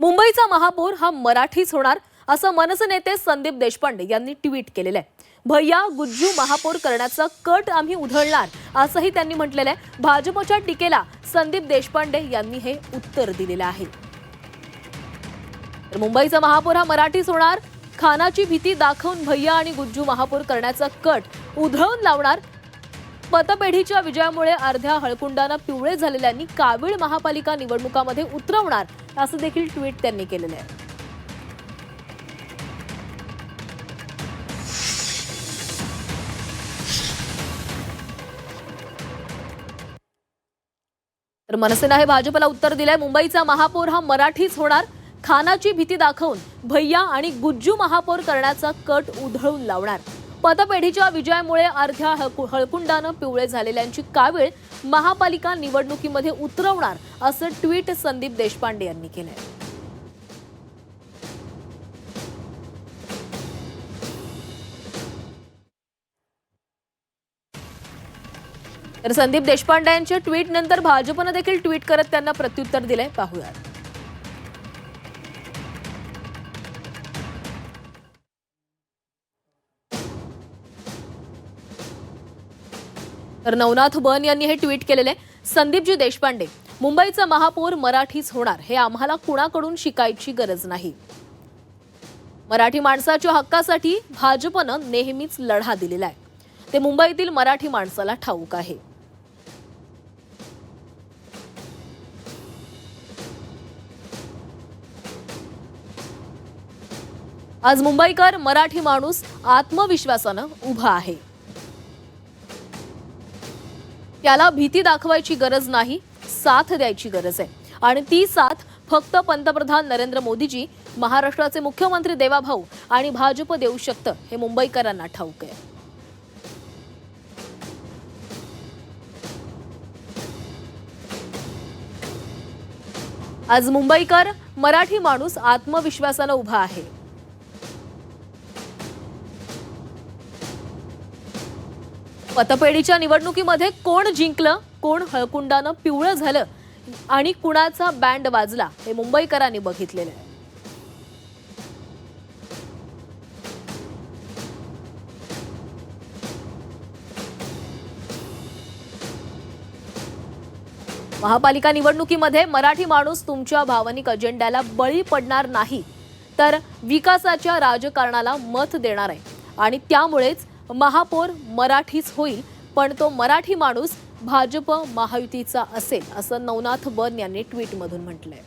मुंबईचा महापौर हा मराठीच होणार असं मनसे नेते संदीप देशपांडे यांनी ट्विट केलेलं आहे. भैया गुज्जू महापौर करण्याचा कट आम्ही उधळणार असंही त्यांनी म्हटलेलं आहे. भाजपच्या टीकेला संदीप देशपांडे यांनी हे उत्तर दिलेलं आहे. तर मुंबईचा महापौर हा मराठीच होणार खानाची भीती दाखवून भैया आणि गुज्जू महापौर करण्याचा कट उधळून लावणार मतपेढीच्या विजयामुळे अर्ध्या हळकुंडानं पिवळे झालेल्यांनी कावीळ महापालिका निवडणुकामध्ये उतरवणार असं देखील ट्विट त्यांनी केलेलं आहे. तर मनसेनं हे भाजपला उत्तर दिलंय. मुंबईचा महापौर हा मराठीच होणार. खानाची भीती दाखवून भैया आणि गुज्जू महापौर करण्याचा कट उधळून लावणार. पतपेढीच्या विजयामुळे अर्ध्या हळकुंडानं पिवळे झालेल्यांची कावीळ महापालिका निवडणुकीमध्ये उतरवणार असं ट्विट संदीप देशपांडे यांनी केलंय. तर संदीप देशपांडे यांच्या ट्विट नंतर भाजपनं देखील ट्विट करत त्यांना प्रत्युत्तर दिलंय. पाहूयात. तर नवनाथ बन यांनी हे ट्विट केलेले. संदीपजी देशपांडे मुंबईचा महापौर मराठीच होणार हे आम्हाला कुणाकडून शिकायची गरज नाही. मराठी माणसाच्या हक्कासाठी भाजपनं नेहमीच लढा दिलेला आहे. ते मुंबईतील मराठी माणसाला ठाऊक आहे. आज मुंबईकर मराठी माणूस आत्मविश्वासानं उभा आहे. त्याला भीती दाखवायची गरज नाही साथ द्यायची गरज आहे. आणि ती साथ फक्त पंतप्रधान नरेंद्र मोदीजी महाराष्ट्राचे मुख्यमंत्री देवाभाऊ आणि भाजप देऊ शकतं हे मुंबईकरांना ठाऊक आहे. आज मुंबईकर मराठी माणूस आत्मविश्वासानं उभा आहे. पतपेढीच्या निवडणुकीमध्ये कोण जिंकलं कोण हळकुंडानं पिवळं झालं आणि कुणाचा बँड वाजला हे मुंबईकरांनी बघितलेलं आहे. महापालिका निवडणुकीमध्ये मराठी माणूस तुमच्या भावनिक अजेंड्याला बळी पडणार नाही तर विकासाच्या राजकारणाला मत देणार आहे. आणि त्यामुळेच महापौर मराठीच होईल पण तो मराठी माणूस भाजप महायुतीचा असेल असं नवनाथ बन यांनी ट्विटमधून म्हटलंय.